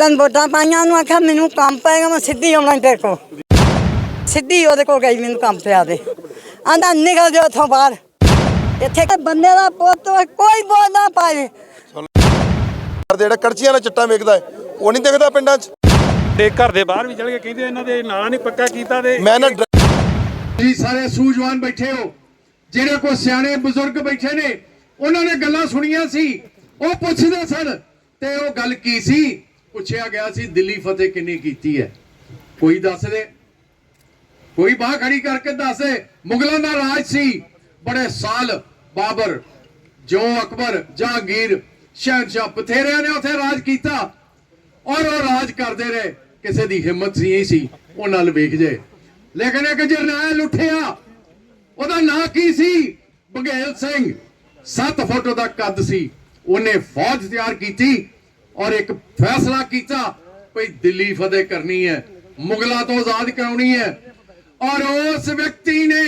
ਜਿੱਦਣ ਵੋਟਾਂ ਪਾਈਆਂ ਉਹਨੂੰ ਆਖਿਆ ਮੈਨੂੰ ਕੰਮ ਪਏਗਾ ਮੈਂ ਸਿੱਧੀ ਆਉਣਾ ਤੇਰੇ ਕੋਲ। ਸਿੱਧੀ ਉਹਦੇ ਕੋਲ ਗਈ ਮੈਨੂੰ ਕੰਮ ਪਿਆ ਦੇ। ਆਂਦਾ ਨਿਕਲ ਜਾ ਉੱਥੋਂ ਬਾਹਰ। ਇੱਥੇ ਬੰਦੇ ਦਾ ਪੁੱਤ ਕੋਈ ਬੋਲ ਨਾ ਪਾਏ। ਜਿਹੜਾ ਕੜਚੀਆਂ ਨਾਲ ਚਿੱਟਾ ਵੇਚਦਾ ਹੈ ਉਹ ਨਹੀਂ ਦਿਖਦਾ ਪਿੰਡਾਂ 'ਚ। ਤੇ ਘਰ ਦੇ ਬਾਹਰ ਵੀ ਚਲ ਗਏ ਕਹਿੰਦੇ ਇਹਨਾਂ ਦੇ ਨਾਲਾ ਨਹੀਂ ਪੱਕਾ ਕੀਤਾ ਤੇ ਮੈਂ ਨਾ ਡਰ- ਤੁਸੀਂ ਸਾਰੇ ਸੂਝਵਾਨ ਬੈਠੇ ਹੋ। ਜਿਹੜੇ ਕੋ ਸਿਆਣੇ ਬਜ਼ੁਰਗ ਬੈਠੇ ਨੇ ਉਹਨਾਂ ਨੇ ਗੱਲਾਂ ਸੁਣੀਆਂ ਸੀ। ਉਹ ਪੁੱਛਦੇ ਸਨ ਤੇ ਉਹ ਗੱਲ ਕੀ ਸੀ? ਪੁੱਛਿਆ ਗਿਆ ਸੀ, ਦਿੱਲੀ ਫਤਿਹ ਕਿੰਨੀ ਕੀਤੀ ਹੈ? ਕੋਈ ਦੱਸ ਦੇ? ਕੋਈ ਬਾਹ ਖੜੀ ਕਰਕੇ ਦੱਸ ਮੁਗਲਾਂ ਦਾ ਰਾਜ ਸੀ। ਬੜੇ ਸਾਲ ਬਾਬਰ, ਜੋ ਅਕਬਰ, ਜਹਾਂਗੀਰ, ਸ਼ਹਿਨਸ਼ਾਹ ਬਥੇਰਿਆਂ ਨੇ ਉੱਥੇ ਰਾਜ ਕੀਤਾ। ਔਰ ਉਹ ਰਾਜ ਕਰਦੇ ਰਹੇ। ਕਿਸੇ ਦੀ ਹਿੰਮਤ ਨਹੀਂ ਸੀ। ਉਹ ਨਾਲ ਵੇਖ ਜੇ। ਲੇਕਿਨ ਇੱਕ ਜਰਨੈਲ ਉੱਠਿਆ। ਉਹਦਾ ਨਾਂ ਕੀ ਸੀ? ਬਘੇਲ ਸਿੰਘ। 7 ਫੁੱਟ ਦਾ ਕੱਦ ਸੀ। ਉਹਨੇ ਫੌਜ ਤਿਆਰ ਕੀਤੀ। ਔਰ ਇੱਕ ਫੈਸਲਾ ਕੀਤਾ ਭਈ ਦਿੱਲੀ ਫਤਿਹ ਕਰਨੀ ਹੈ, ਮੁਗਲਾਂ ਤੋਂ ਆਜ਼ਾਦ ਕਰਾਉਣੀ ਹੈ। ਔਰ ਉਸ ਵਿਅਕਤੀ ਨੇ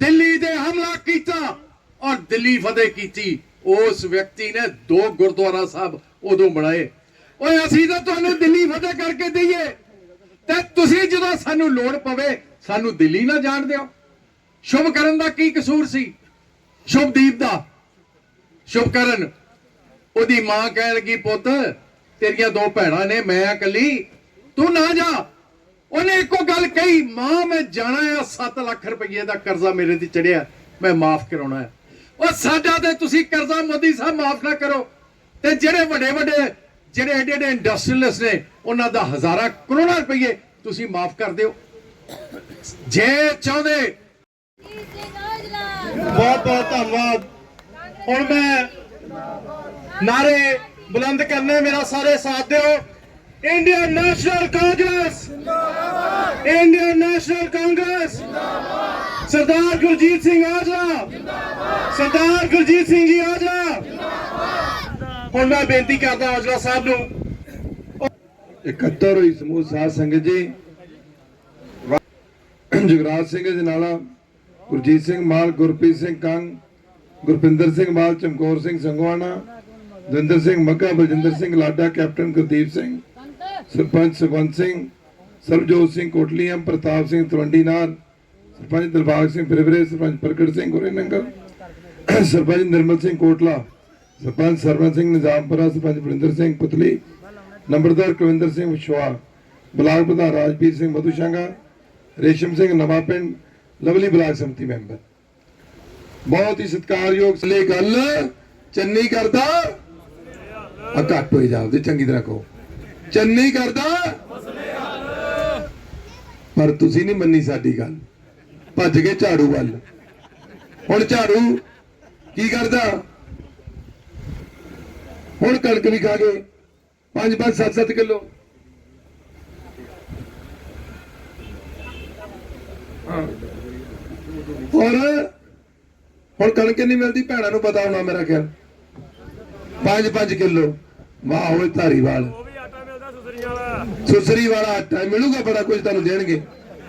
ਦਿੱਲੀ ਦੇ ਹਮਲਾ ਕੀਤਾ ਔਰ ਦਿੱਲੀ ਫਤਿਹ ਕੀਤੀ। ਉਸ ਵਿਅਕਤੀ ਨੇ ਦੋ ਗੁਰਦੁਆਰਾ ਸਾਹਿਬ ਉਦੋਂ ਬਣਾਏ। ਓਏ, ਅਸੀਂ ਤਾਂ ਤੁਹਾਨੂੰ ਦਿੱਲੀ ਫਤਿਹ ਕਰਕੇ ਦਈਏ। ਤੇ ਤੁਸੀਂ ਜਦੋਂ ਸਾਨੂੰ ਲੋੜ ਪਵੇ, ਸਾਨੂੰ ਦਿੱਲੀ ਨਾ ਜਾਣ ਦਿਓ। ਸ਼ੁਭ ਕਰਨ ਦਾ ਕੀ ਕਸੂਰ ਸੀ? ਸ਼ੁਭਦੀਪ ਦਾ। ਸ਼ੁਭ ਕਰਨ ਉਹਦੀ ਮਾਂ ਕਹਿਣ ਲੱਗੀ ਪੁੱਤ ਤੇਰੀਆਂ ਦੋ ਭੈਣਾਂ ਨੇ ਮੈਂ ਇਕੱਲੀ ਤੂੰ ਨਾ ਜਾ ਉਹਨੇ ਇੱਕੋ ਗੱਲ ਕਹੀ ਮਾਂ ਮੈਂ ਜਾਣਾ ਆ 7 ਲੱਖ ਰੁਪਏ ਦਾ ਕਰਜ਼ਾ ਮੇਰੇ ਤੇ ਚੜਿਆ ਮੈਂ ਮਾਫ ਕਰਾਉਣਾ ਹੈ ਉਹ ਸਾਡਾ ਤੇ ਤੁਸੀਂ ਕਰਜ਼ਾ ਮੋਦੀ ਸਾਹਿਬ ਮਾਫ ਨਾ ਕਰੋ ਤੇ ਜਿਹੜੇ ਵੱਡੇ ਵੱਡੇ ਜਿਹੜੇ ਏਡੇ ਏਡੇ ਇੰਡਸਟਰੀਅਲਿਸਟ ਨੇ ਉਹਨਾਂ ਦਾ ਹਜ਼ਾਰਾਂ ਕਰੋੜਾਂ ਰੁਪਏ ਤੁਸੀਂ ਮਾਫ ਕਰ ਦਿਓ ਜੇ ਚਾਹੁੰਦੇ ਬਹੁਤ ਬਹੁਤ ਧੰਨਵਾਦ ਹੁਣ ਮੈਂ ਨਾਰੇ ਬੁਲੰਦ ਕਰਨੇ ਮੇਰਾ ਸਾਰੇ ਸਾਥ ਦਿਓ। Indian National Congress Indian National Congress Sardar Gurjeet Singh Aujla Sardar Gurjeet Singh ji Aujla ਹੁਣ ਮੈਂ ਬੇਨਤੀ ਕਰਦਾ ਔਜਲਾ ਸਾਹਿਬ ਨੂੰ। ਇਕੱਤਰ ਹੋਈ ਸਮੂਹ ਸਾਧ ਸੰਗਤ ਜੀ। ਜਗਰਾਜ ਸਿੰਘ ਜਨਾਲਾ ਗੁਰਜੀਤ ਸਿੰਘ ਮਾਲ, ਗੁਰਪ੍ਰੀਤ ਸਿੰਘ ਕੰਗ, ਗੁਰਪਿੰਦਰ ਸਿੰਘ ਮਾਲ, ਚਮਕੌਰ ਸਿੰਘ ਸੰਗਵਾਣਾ ਦਵਿੰਦਰ ਸਿੰਘ ਮੱਕਾ ਬਲਜਿੰਦਰ ਸਿੰਘ ਲਾਡਾ, ਕੈਪਟਨ ਗੁਰਦੀਪ ਸਿੰਘ, ਸਰਪੰਚ ਸੁਖਵੰਤ ਸਿੰਘ, ਸਰਬਜੋਤ ਸਿੰਘ ਕੋਟਲੀਆਂ ਪ੍ਰਤਾਪ ਸਿੰਘ ਤਲਵੰਡੀ ਨਾਰ ਸਰਪੰਚ ਦਿਲਬਾਗ ਸਿੰਘ ਫਿਰਵਰੇ, ਸਰਪੰਚ ਪ੍ਰਗਟ ਸਿੰਘ ਗੁਰੇ ਨੰਗਲ, ਸਰਪੰਚ ਨਿਰਮਲ ਸਿੰਘ ਕੋਟਲਾ, ਸਰਪੰਚ ਸਰਵਨ ਸਿੰਘ ਨਿਜ਼ਾਮਪੁਰਾ, ਸਰਪੰਚ ਬਰਿੰਦਰ ਸਿੰਘ ਪੁਤਲੀ, ਨੰਬਰਦਾਰ ਕੁਲਵਿੰਦਰ ਸਿੰਘ ਵਿਸ਼ਵਾ ਬਲਾਕ ਪ੍ਰਧਾਨ ਰਾਜਵੀਰ ਸਿੰਘ ਮਧੂਸ਼ਾਂਗਾ ਰੇਸ਼ਮ ਸਿੰਘ ਨਵਾਂ ਪਿੰਡ, ਲਵਲੀ ਬਲਾਕ ਸਮਿਤੀ ਮੈਂਬਰ। ਬਹੁਤ ਹੀ ਸਤਿਕਾਰਯੋਗ ਸਲੇ ਗੱਲ ਚੰਨੀ ਕਰਦਾ। ਆ ਘੱਟ ਹੋਈ ਜਾਓ ਤੇ ਚੰਗੀ ਤਰ੍ਹਾਂ ਕਹੋ। ਚੰਨੀ ਕਰਦਾ? ਪਰ ਤੁਸੀਂ ਨਹੀਂ ਮੰਨੀ ਸਾਡੀ ਗੱਲ। ਭੱਜ ਗਏ ਝਾੜੂ ਵੱਲ। ਹੁਣ ਝਾੜੂ ਕੀ ਕਰਦਾ? ਹੁਣ ਕਣਕ ਵੀ ਖਾ ਗਏ। 5 5 7 7 ਕਿਲੋ। ਹੋਰ? ਹੁਣ ਕਣਕ ਨਹੀਂ ਮਿਲਦੀ? ਭੈਣਾਂ ਨੂੰ ਪਤਾ ਹੋਣਾ ਮੇਰਾ ਖਿਆਲ। 5 5 ਕਿਲੋ। ਵਾਹ ਓਏ ਧਾਰੀਵਾਲ ਉਹ ਵੀ ਆਟਾ ਮਿਲਦਾ ਸੁਸਰੀ ਵਾਲਾ। ਸੁਸਰੀ ਵਾਲਾ ਆਟਾ ਮਿਲੂਗਾ ਬੜਾ ਕੁਝ ਤੁਹਾਨੂੰ ਦੇਣਗੇ।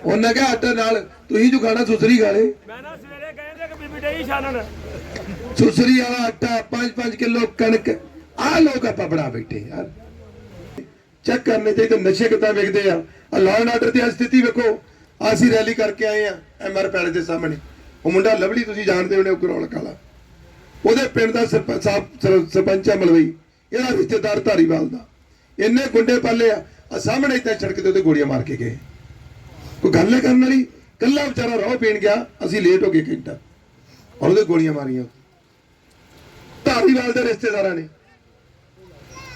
ਉਹਨਾਂ ਕਿਹਾ ਆਟਾ ਨਾਲ ਤੁਸੀਂ ਜੋ ਖਾਣਾ ਸੁਸਰੀ ਖਾ ਲੇ ਮੈਂ ਨਾ ਸਵੇਰੇ ਕਹਿੰਦੇ ਕਿ ਬੀਬੀ ਡਈ ਛਾਨਣ। ਸੁਸਰੀ ਵਾਲਾ ਆਟਾ 5-5 ਕਿਲੋ ਕਣਕ। ਆ ਲੋਕ ਆਪਾਂ ਬਣਾ ਬੈਠੇ ਯਾਰ ਚੈੱਕ ਕਰਨੇ ਚਾਹੀਦੇ ਨਸ਼ੇ ਕਿੱਦਾਂ ਵਿਕਦੇ ਆ। ਆ ਲਾਅ ਐਂਡ ਆਰਡਰ ਦੀ ਸਥਿਤੀ ਵੇਖੋ। ਅਸੀਂ ਰੈਲੀ ਕਰਕੇ ਆਏ ਆ ਐਮਆਰ ਪੈਲੇਸ ਦੇ ਸਾਹਮਣੇ। ਉਹ ਮੁੰਡਾ ਲਵਲੀ ਤੁਸੀਂ ਜਾਣਦੇ ਹੋਣੇ ਉਹ ਕਰੌਲਕ ਵਾਲਾ। ਉਹਦੇ ਪਿੰਡ ਦਾ ਸਰਪੰਚ ਸਰਪੰਚ ਆ ਮਲਵਈ। ਇਹਦਾ ਰਿਸ਼ਤੇਦਾਰ ਧਾਰੀਵਾਲ ਦਾ। ਇੰਨੇ ਗੁੰਡੇ ਪਾਲੇ ਆ ਆ ਸਾਹਮਣੇ ਇੱਥੇ ਸੜਕ ਤੇ ਉਹਦੇ ਗੋਲੀਆਂ ਮਾਰ ਕੇ ਗਏ। ਕੋਈ ਗੱਲ ਹੈ ਕਰਨ ਵਾਲੀ ਕੱਲਾ ਵਿਚਾਰਾ ਰੋਹ ਪੀਣ ਗਿਆ, ਅਸੀਂ ਲੇਟ ਹੋ ਗਏ ਘੰਟਾ ਔਰ ਉਹਦੇ ਗੋਲੀਆਂ ਮਾਰੀਆਂ। ਧਾਰੀਵਾਲ ਦੇ ਰਿਸ਼ਤੇਦਾਰਾਂ ਨੇ।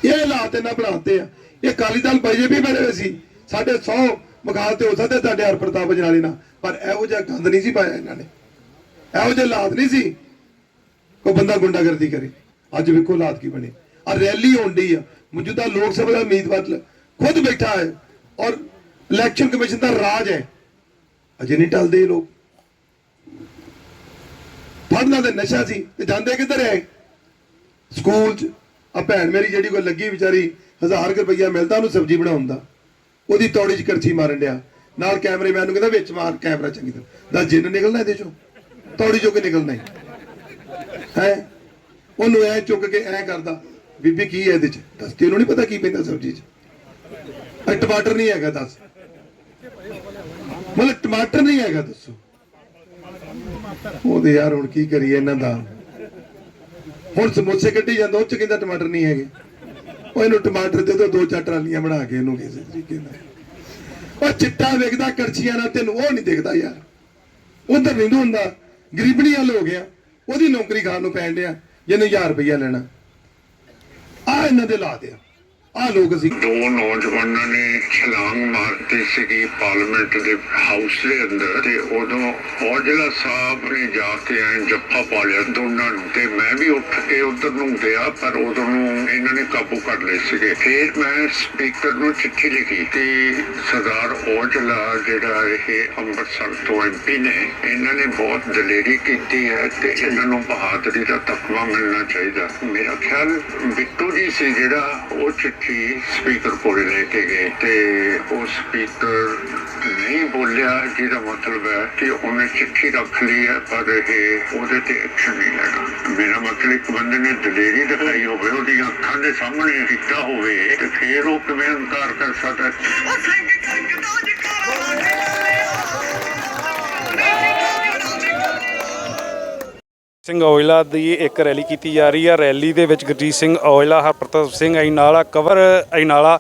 ਇਹ ਹਾਲਾਤ ਇਹਨਾਂ ਬਣਾਤੇ ਆ। ਇਹ ਕਾਲੀ ਦਲ ਬੀਜੇਪੀ ਬਣੇ ਹੋਏ ਸੀ। ਸਾਡੇ 100 ਮਖਾਲ ਤੇ ਹੋ ਸਕਦੇ ਤੁਹਾਡੇ ਹਰ ਪ੍ਰਤਾਪ ਜਨਾਲੀ ਨਾਲ, ਪਰ ਇਹੋ ਜਿਹਾ ਗੰਦ ਨਹੀਂ ਸੀ ਪਾਇਆ ਇਹਨਾਂ ਨੇ। ਇਹੋ ਜਿਹੇ ਹਾਲਾਤ ਨਹੀਂ ਸੀ। ਕੋਈ ਬੰਦਾ ਗੁੰਡਾਗਰਦੀ ਕਰੇ। ਅੱਜ ਵੇਖੋ ਹਾਲਾਤ ਕੀ ਬਣੇ। ਆ ਰੈਲੀ ਹੁੰਦੀ ਆ। ਮੌਜੂਦਾ ਲੋਕ ਸਭਾ ਦਾ ਉਮੀਦਵਾਰ ਖੁਦ ਬੈਠਾ ਹੈ ਔਰ ਇਲੈਕਸ਼ਨ ਕਮਿਸ਼ਨ ਦਾ ਰਾਜ ਹੈ। ਅਜੇ ਨਹੀਂ ਟਲਦੇ ਇਹ ਲੋਕ। ਪੜਨਾ ਤੇ ਨਸ਼ਾ ਸੀ ਤੇ ਜਾਂਦੇ ਕਿੱਧਰ ਹੈ? ਸਕੂਲ ਚ। ਆ ਭੈਣ ਮੇਰੀ ਜਿਹੜੀ ਕੋਈ ਲੱਗੀ ਵਿਚਾਰੀ 1000 ਰੁਪਈਆ ਮਿਲਦਾ ਉਹਨੂੰ ਸਬਜ਼ੀ ਬਣਾਉਣ ਦਾ। ਉਹਦੀ ਤੌੜੀ 'ਚ ਕਰਚੀ ਮਾਰਨ ਡਿਆ। ਨਾਲ ਕੈਮਰੇਮੈਨ ਨੂੰ ਕਹਿੰਦਾ, ਵਿੱਚ ਮਾਰ, ਕੈਮਰਾ ਚੰਗੀ ਤਰ੍ਹਾਂ। ਦਾ ਜਿੰਨ ਨਿਕਲਣਾ ਇਹਦੇ ਚੋਂ? ਤੌੜੀ ਚੋਂ ਕਿ ਨਿਕਲਣਾ ਹੈ? ਹੈ? ਉਹਨੂੰ ਐ ਚੁੱਕ ਕੇ ਐ ਕਰਦਾ, ਬੀਬੀ ਕੀ ਹੈ ਇਹਦੇ ਚ? ਦੱਸ, ਤੈਨੂੰ ਨਹੀਂ ਪਤਾ ਕੀ ਪੈਂਦਾ ਸਬਜ਼ੀ ਚ? ਇਹ ਟਮਾਟਰ ਨਹੀਂ ਹੈਗਾ, ਦੱਸ। ਮਤਲਬ ਟਮਾਟਰ ਨਹੀਂ ਹੈਗਾ, ਦੱਸੋ। ਉਹਦੇ ਯਾਰ ਹੁਣ ਕੀ ਕਰੀਏ ਇਹਨਾਂ ਦਾ? ਹੁਣ ਸਮੋਸੇ ਕੱਢੀ ਜਾਂਦਾ, ਉਹ ਚ ਕਹਿੰਦਾ ਟਮਾਟਰ ਨਹੀਂ ਹੈਗੇ। ਉਹ ਇਹਨੂੰ ਟਮਾਟਰ ਦੇ ਦੋ ਦੋ ਚਾਰ ਟਰਾਲੀਆਂ ਬਣਾ ਕੇ ਇਹਨੂੰ ਕਿਸੇ ਤਰੀਕੇ ਨਾਲ ਉਹ ਚਿੱਟਾ ਵੇਖਦਾ ਕਰਛੀਆਂ ਨਾਲ ਤੈਨੂੰ ਉਹ ਨਹੀਂ ਦੇਖਦਾ ਯਾਰ। ਉਧਰ ਨਹੀਂ ਹੁੰਦਾ ਗਰੀਬਣੀ ਹੱਲ ਹੋ ਗਿਆ ਉਹਦੀ ਨੌਕਰੀ ਖਾਣ ਨੂੰ ਪੈਣ ਡਿਆ, ਜਿਹਨੂੰ 1000 ਰੁਪਇਆ ਲੈਣਾ। ਆ ਇਹਨਾਂ ਦੇ ਲਾ ਦਿਆ। ਆ ਲੋਕ ਅਸੀਂ ਦੋ ਨੌਜਵਾਨਾਂ ਨੇ ਛਲਾਂਗ ਮਾਰਤੀ ਸੀਗੀ ਪਾਰਲੀਮੈਂਟ ਦੇ ਹਾਊਸ ਦੇ ਅੰਦਰ ਤੇ ਉਦੋਂ ਔਜਲਾ ਸਾਹਿਬ ਨੇ ਜਾ ਕੇ ਐ ਜੱਫਾ ਪਾ ਲਿਆ ਦੋਨਾਂ ਨੂੰ ਤੇ ਮੈਂ ਵੀ ਉੱਠ ਕੇ ਉਧਰ ਨੂੰ ਗਿਆ ਪਰ ਉਦੋਂ ਨੂੰ ਇਹਨਾਂ ਨੇ ਕਾਬੂ ਕਰ ਲਏ ਸੀਗੇ। ਫਿਰ ਮੈਂ ਸਪੀਕਰ ਨੂੰ ਚਿੱਠੀ ਲਿਖੀ ਤੇ ਸਰਦਾਰ ਔਜਲਾ ਜਿਹੜਾ ਇਹ ਅੰਮ੍ਰਿਤਸਰ ਤੋਂ ਐਮਪੀ ਨੇ, ਇਹਨਾਂ ਨੇ ਬਹੁਤ ਦਲੇਰੀ ਕੀਤੀ ਹੈ ਤੇ ਇਹਨਾਂ ਨੂੰ ਬਹਾਦਰੀ ਦਾ ਤਕਵਾ ਮਿਲਣਾ ਚਾਹੀਦਾ। ਮੇਰਾ ਖਿਆਲ ਬਿੱਟੂ ਜੀ ਸੀ ਜਿਹੜਾ ਉਹ ਚਿੱਠੀ ਸਪੀਕਰ ਕੋਲ ਲੈ ਕੇ ਗਏ ਤੇ ਉਹ ਸਪੀਕਰ ਨਹੀਂ ਬੋਲਿਆ, ਜਿਹਦਾ ਮਤਲਬ ਹੈ ਕਿ ਉਹਨੇ ਚਿੱਠੀ ਰੱਖ ਲਈ ਹੈ, ਪਰ ਇਹ ਉਹਦੇ ਤੇ ਐਕਸ਼ਨ ਨਹੀਂ ਲੈਣਾ ਮੇਰਾ ਮਤਲਬ ਇੱਕ ਬੰਦੇ ਨੇ ਦਲੇਰੀ ਦਿਖਾਈ ਹੋਵੇ ਉਹਦੀ ਅੱਖਾਂ ਦੇ ਸਾਹਮਣੇ ਕੀਤਾ ਹੋਵੇ ਤੇ ਫੇਰ ਉਹ ਕਿਵੇਂ ਇਨਕਾਰ ਕਰ ਸਕਦਾ ਹੈ? ਸਿੰਘ ਔਜਲਾ ਦੀ ਇੱਕ ਰੈਲੀ ਕੀਤੀ ਜਾ ਰਹੀ ਹੈ ਰੈਲੀ ਦੇ ਵਿੱਚ ਗੁਰਜੀਤ ਸਿੰਘ ਔਇਲਾ ਹਰਪ੍ਰਤਾਪ ਸਿੰਘ ਅਈਨਾਲਾ ਕਵਰ ਅਈਨਾਲਾ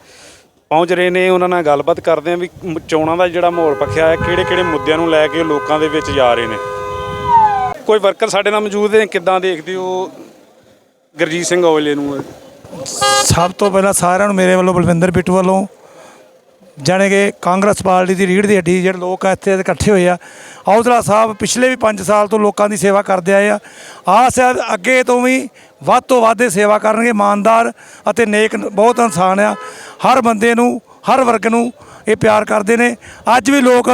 ਪਹੁੰਚ ਰਹੇ ਨੇ। ਉਹਨਾਂ ਨਾਲ ਗੱਲਬਾਤ ਕਰਦੇ ਆ ਵੀ ਚੋਣਾਂ ਦਾ ਜਿਹੜਾ ਮਾਹੌਲ ਪੱਖਿਆ ਹੈ ਕਿਹੜੇ ਕਿਹੜੇ ਮੁੱਦਿਆਂ ਨੂੰ ਲੈ ਕੇ ਲੋਕਾਂ ਦੇ ਵਿੱਚ ਜਾ ਰਹੇ ਨੇ। ਕੋਈ ਵਰਕਰ ਸਾਡੇ ਨਾਲ ਮੌਜੂਦ ਨੇ, ਕਿੱਦਾਂ ਦੇਖਦੇ ਹੋ ਗੁਰਜੀਤ ਸਿੰਘ ਔਜਲੇ ਨੂੰ? ਸਭ ਤੋਂ ਪਹਿਲਾਂ ਸਾਰਿਆਂ ਨੂੰ ਮੇਰੇ ਵੱਲੋਂ ਬਲਵਿੰਦਰ ਬਿੱਟੂ ਵੱਲੋਂ ਜਾਣੇ ਕਿ ਕਾਂਗਰਸ ਪਾਰਟੀ ਦੀ ਰੀੜ ਦੀ ਹੱਡੀ ਜਿਹੜੇ ਲੋਕ ਆ ਇੱਥੇ ਇਕੱਠੇ ਹੋਏ ਆ। ਔਜਲਾ ਸਾਹਿਬ ਪਿਛਲੇ ਵੀ 5 ਸਾਲ ਤੋਂ ਲੋਕਾਂ ਦੀ ਸੇਵਾ ਕਰਦੇ ਆਏ ਆ। ਆਸ ਹੈ ਅੱਗੇ ਤੋਂ ਵੀ ਵੱਧ ਤੋਂ ਵੱਧ ਇਹ ਸੇਵਾ ਕਰਨਗੇ, ਇਮਾਨਦਾਰ ਅਤੇ ਨੇਕ, ਬਹੁਤ ਇਨਸਾਨ ਆ। ਹਰ ਬੰਦੇ ਨੂੰ, ਹਰ ਵਰਗ ਨੂੰ ਇਹ ਪਿਆਰ ਕਰਦੇ ਨੇ। ਅੱਜ ਵੀ ਲੋਕ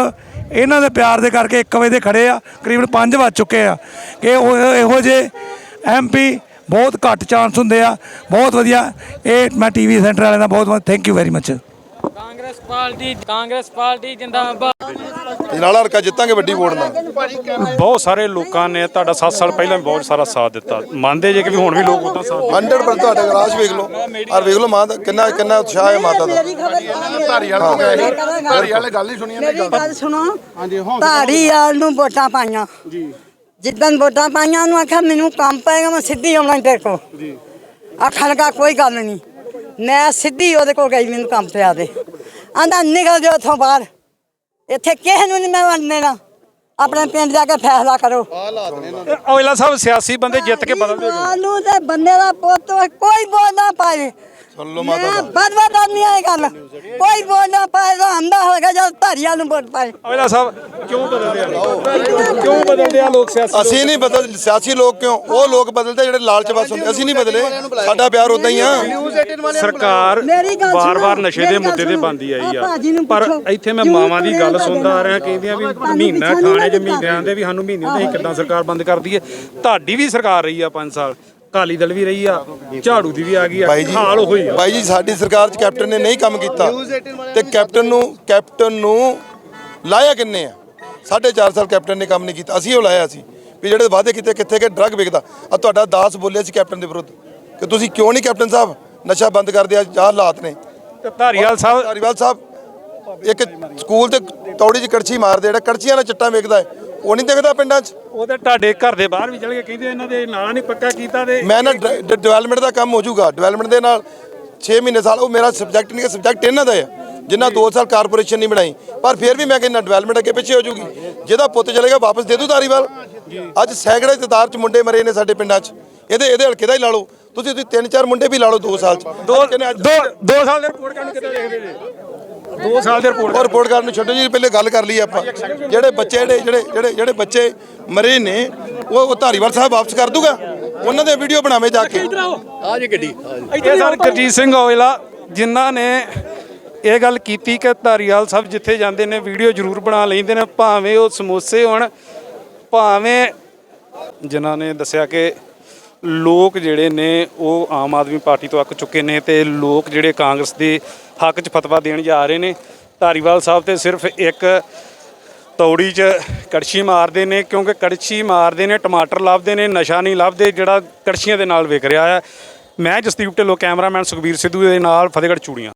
ਇਹਨਾਂ ਦੇ ਪਿਆਰ ਦੇ ਕਰਕੇ 1 ਵਜੇ ਦੇ ਖੜੇ ਆ ਕਰੀਬਨ 5 ਵੱਜ ਚੁੱਕੇ ਆ। ਕਿ ਉਹ ਇਹੋ ਜਿਹੇ ਐਮਪੀ ਬਹੁਤ ਘੱਟ ਚਾਂਸ ਹੁੰਦੇ ਆ। ਬਹੁਤ ਵਧੀਆ। ਇਹ ਮੈਂ ਟੀਵੀ ਸੈਂਟਰ ਵਾਲਿਆਂ ਦਾ ਬਹੁਤ ਬਹੁਤ thank you very much party Congress party ਜਿੰਦਾਬਾਦ। ਇਹ ਨਾਲ ਹਰਕਾ ਜਿੱਤਾਂਗੇ ਵੱਡੀ ਵੋਟ ਨਾਲ। ਬਹੁਤ ਸਾਰੇ ਲੋਕਾਂ ਨੇ ਤੁਹਾਡਾ 7 ਸਾਲ ਪਹਿਲਾਂ ਵੀ ਬਹੁਤ ਸਾਰਾ ਸਾਥ ਦਿੱਤਾ। ਮੰਨਦੇ ਜੇ ਕਿ ਵੀ ਹੁਣ ਵੀ ਲੋਕ ਉਦਾਂ ਸਾਥ 100% ਤੁਹਾਡੇ ਰਾਜ ਵੇਖ ਲਓ। ਔਰ ਵੇਖ ਲਓ ਮਾਂ ਦਾ ਕਿੰਨਾ ਕਿੰਨਾ ਉਤਸ਼ਾਹ ਹੈ ਮਾਤਾ ਦਾ। ਧਾਰੀ ਵਾਲ ਧਾਰੀ ਵਾਲੇ ਗੱਲ ਹੀ ਸੁਣੀ ਮੇਰੀ ਗੱਲ। ਸੁਣੋ। ਧਾਰੀ ਵਾਲ ਨੂੰ ਵੋਟਾਂ ਪਾਈਆਂ। ਜੀ। ਜਿੱਦਣ ਵੋਟਾਂ ਪਾਈਆਂ ਉਹਨੂੰ ਆਖਿਆ ਮੈਨੂੰ ਕੰਮ ਪਏਗਾ ਮੈਂ ਸਿੱਧੀ ਆਉਣਾ ਤੇਰੇ ਕੋ ਜੀ। ਆਖਣ ਲੱਗਾ ਕੋਈ ਗੱਲ ਨਹੀਂ। ਮੈਂ ਸਿੱਧੀ ਉਹਦੇ ਕੋਲ ਗਈ ਮੈਨੂੰ ਕੰਮ ਪਿਆ ਦੇ। ਆਂਦਾ ਨਿਕਲ ਜਾ ਇੱਥੋਂ ਬਾਹਰ। ਇੱਥੇ ਕਿਸੇ ਨੂੰ ਨਹੀਂ ਮੈਂ ਵੰਡਣਾ। ਆਪਣੇ ਪਿੰਡ ਜਾ ਕੇ ਫੈਸਲਾ ਕਰੋ। ਔਜਲਾ ਸਾਹਿਬ ਸਿਆਸੀ ਬੰਦੇ ਜਿੱਤ ਕੇ ਬਦਲ ਦੇਗੇ ਆਲੂ ਦੇ ਬੰਦੇ ਦਾ ਪੁੱਤ ਕੋਈ ਬੋਲ ਨਾ ਪਾਏ। ਸੁਣ ਲਓ ਮਾਤਾ ਦਾ। ਬਦ ਬਦ ਆਦਮੀ ਆਏ ਗੱਲ। ਕੋਈ ਬੋਲ ਨਾ ਪਾਏ ਤਾਂ ਹੰਦਾ ਹੋਏਗਾ ਜਦ ਧਾਰੀਆਂ ਨੂੰ ਵੋਟ ਪਾਏ। ਔਜਲਾ ਸਾਹਿਬ ਕਿਉਂ ਬਦਲਦੇ ਆ? ਲੋਕ? ਕਿਉਂ ਬਦਲਦੇ ਆ ਲੋਕ ਸਿਆਸੀ ਅਸੀਂ ਨਹੀਂ ਬਦਲ ਸਿਆਸੀ ਲੋਕ ਕਿਉਂ? ਉਹ ਲੋਕ ਬਦਲਦੇ ਜਿਹੜੇ ਲਾਲਚ ਬਸ ਹੁੰਦੇ। ਅਸੀਂ ਨਹੀਂ ਬਦਲੇ। ਸਾਡਾ ਪਿਆਰ ਉਦਾਂ ਹੀ ਆ। ਸਰਕਾਰ ਵਾਰ-ਵਾਰ ਨਸ਼ੇ ਦੇ ਮੁੱਦੇ ਤੇ। ਬੰਦੀ ਆਈ ਆ। ਪਰ ਇੱਥੇ ਮੈਂ ਮਾਵਾਂ ਦੀ ਗੱਲ ਸੁਣਦਾ ਆ? ਰਿਹਾ ਕਹਿੰਦੀਆਂ ਵੀ ਮਹੀਨਾ ਖਾਣੇ ਚ ਲੱਗਦਾ। ਮਹੀਨੇ ਆਂਦੇ ਵੀ ਸਾਨੂੰ ਮਹੀਨੇ ਹੁੰਦੇ ਕਿੱਦਾਂ ਸਰਕਾਰ ਬੰਦ ਕਰਦੀ ਹੈ ਤੁਹਾਡੀ ਵੀ ਸਰਕਾਰ ਰਹੀ ਆ 5 ਸਾਲ। ਕਾਲੀ ਦਲ ਵੀ ਰਹੀ ਆ ਝਾੜੂ ਦੀ ਵੀ ਆ ਗਈ ਆ ਬਾਈ ਜੀ ਹਾਲ ਹੋਈ ਆ। ਬਾਈ ਜੀ ਸਾਡੀ ਸਰਕਾਰ 'ਚ ਕੈਪਟਨ ਨੇ ਨਹੀਂ ਕੰਮ ਕੀਤਾ। ਤੇ ਕੈਪਟਨ ਨੂੰ ਕੈਪਟਨ ਨੂੰ ਲਾਇਆ ਕਿੰਨੇ ਆ? ਸਾਢੇ ਚਾਰ ਸਾਲ ਕੈਪਟਨ ਨੇ ਕੰਮ ਨਹੀਂ ਕੀਤਾ। ਅਸੀਂ ਉਹ ਲਾਇਆ ਸੀ ਵੀ ਜਿਹੜੇ ਵਾਅਦੇ ਕੀਤੇ ਕਿੱਥੇ ਕਿ ਡਰੱਗ ਵਿਕਦਾ। ਆ ਤੁਹਾਡਾ ਦਾਸ ਬੋਲਿਆ ਸੀ ਕੈਪਟਨ ਦੇ ਵਿਰੁੱਧ ਕਿ ਤੁਸੀਂ ਕਿਉਂ ਨਹੀਂ ਕੈਪਟਨ ਸਾਹਿਬ? ਨਸ਼ਾ ਬੰਦ ਕਰ ਦਿਆ ਆਹ ਹਾਲਾਤ ਨੇ। ਤੇ ਧਾਰੀਵਾਲ ਸਾਹਿਬ ਧਾਰੀਵਾਲ ਸਾਹਿਬ ਇੱਕ ਸਕੂਲ ਤੇ ਤੌੜੀ 'ਚ ਕੜਛੀ ਮਾਰਦੇ ਜਿਹੜਾ ਕੜਛੀਆਂ ਨਾਲ ਚਿੱਟਾ ਵੇਚਦਾ ਹੈ ਉਹ ਨਹੀਂ ਦਿਖਦਾ ਪਿੰਡਾਂ 'ਚ? ਉਹਦੇ ਤੁਹਾਡੇ ਘਰ ਦੇ ਬਾਹਰ ਵੀ ਚਲ ਕਹਿੰਦੇ ਇਹਨਾਂ ਦੇ ਨਾਲਾ ਨਹੀਂ ਪੱਕਾ ਕੀਤਾ ਤੇ ਮੈਂ ਨਾ ਡਿਵੈਲਪਮੈਂਟ ਦਾ ਕੰਮ ਹੋ ਜਾਊਗਾ। ਡਿਵੈਲਪਮੈਂਟ ਦੇ ਨਾਲ 6 ਮਹੀਨੇ ਸਾਲ ਉਹ ਮੇਰਾ ਸਬਜੈਕਟ ਨਹੀਂ ਹੈ ਸਬਜੈਕਟ ਇਹਨਾਂ ਦਾ ਹੈ ਜਿੰਨਾ 2 ਸਾਲ ਕਾਰਪੋਰੇਸ਼ਨ ਨਹੀਂ ਬਣਾਈ। ਪਰ ਫਿਰ ਵੀ ਮੈਂ ਕਹਿੰਦਾ ਡਿਵੈਲਪਮੈਂਟ ਅੱਗੇ ਪਿੱਛੇ ਹੋ ਜਾਊਗੀ। ਜਿਹਦਾ ਪੁੱਤ ਚਲੇਗਾ ਵਾਪਸ ਦੇ ਦੂ ਤਾਰੀਵਾਲ ਅੱਜ ਸੈਂਕੜੇ ਤਦਾਰ ਚ ਮੁੰਡੇ ਮਰੇ ਨੇ ਸਾਡੇ ਪਿੰਡਾਂ 'ਚ। ਇਹਦੇ ਇਹਦੇ ਹਲਕੇ ਦਾ ਹੀ ਲਾ ਲਓ। ਤੁਸੀਂ ਤੁਸੀਂ ਤਿੰਨ ਚਾਰ ਮੁੰਡੇ ਵੀ ਲਾ ਲਓ 2 ਸਾਲ 'ਚ। ਦੋ ਦੋ ਸਾਲ ਦੇ ਰਿਪੋਰਟ ਕਰਨ ਕਿੱਦਾਂ ਦੇਖਦੇ ਜੀ? ਦੋ ਸਾਲ ਦੇ ਰਿਪੋਰਟ ਉਹ ਰਿਪੋਰਟ ਕਰਨ ਨੂੰ ਛੱਡੋ ਜੀ ਪਹਿਲੇ ਗੱਲ ਕਰ ਲਈ ਆਪਾਂ। ਜਿਹੜੇ ਬੱਚੇ ਜਿਹੜੇ ਜਿਹੜੇ ਜਿਹੜੇ ਜਿਹੜੇ ਬੱਚੇ ਮਰੇ ਨੇ ਉਹ ਉਹ ਧਾਰੀਵਾਲ ਸਾਹਿਬ ਵਾਪਸ ਕਰ ਦੂਗਾ? ਉਹਨਾਂ ਦੇ ਵੀਡੀਓ ਬਣਾਵੇਂ ਜਾ ਕੇ। ਇਹ ਸਰ ਗੁਰਜੀਤ ਸਿੰਘ ਔਜਲਾ ਜਿਨ੍ਹਾਂ ਨੇ ਇਹ ਗੱਲ ਕੀਤੀ ਕਿ ਧਾਰੀਵਾਲ ਸਾਹਿਬ ਜਿੱਥੇ ਜਾਂਦੇ ਨੇ ਵੀਡੀਓ ਜ਼ਰੂਰ ਬਣਾ ਲੈਂਦੇ ਨੇ ਭਾਵੇਂ ਉਹ ਸਮੋਸੇ ਹੋਣ ਭਾਵੇਂ ਜਿਨ੍ਹਾਂ ਨੇ ਦੱਸਿਆ ਕਿ ਲੋਕ ਜਿਹੜੇ ਨੇ ਉਹ ਆਮ ਆਦਮੀ ਪਾਰਟੀ ਤੋਂ ਅੱਕ ਚੁੱਕੇ ਨੇ ਤੇ ਲੋਕ ਜਿਹੜੇ ਕਾਂਗਰਸ ਦੇ ਹੱਕ 'ਚ ਫਤਵਾ ਦੇਣ ਜਾ ਰਹੇ ਨੇ, ਧਾਰੀਵਾਲ ਸਾਹਿਬ ਤੇ ਸਿਰਫ ਇੱਕ ਤੌੜੀ 'ਚ ਕੜਛੀ ਮਾਰਦੇ ਨੇ ਕਿਉਂਕਿ ਕੜਛੀ ਮਾਰਦੇ ਨੇ, ਟਮਾਟਰ ਲੱਭਦੇ ਨੇ, ਨਸ਼ਾ ਨਹੀਂ ਲੱਭਦੇ, ਜਿਹੜਾ ਕੜਛੀਆਂ ਦੇ ਨਾਲ ਵਿਕ ਰਿਹਾ ਹੈ। ਮੈਂ ਜਸਦੀਪ ਢਿੱਲੋਂ, ਕੈਮਰਾਮੈਨ ਸੁਖਬੀਰ ਸਿੱਧੂ ਦੇ ਨਾਲ ਫਤਿਹਗੜ੍ਹ ਚੂੜੀਆਂ।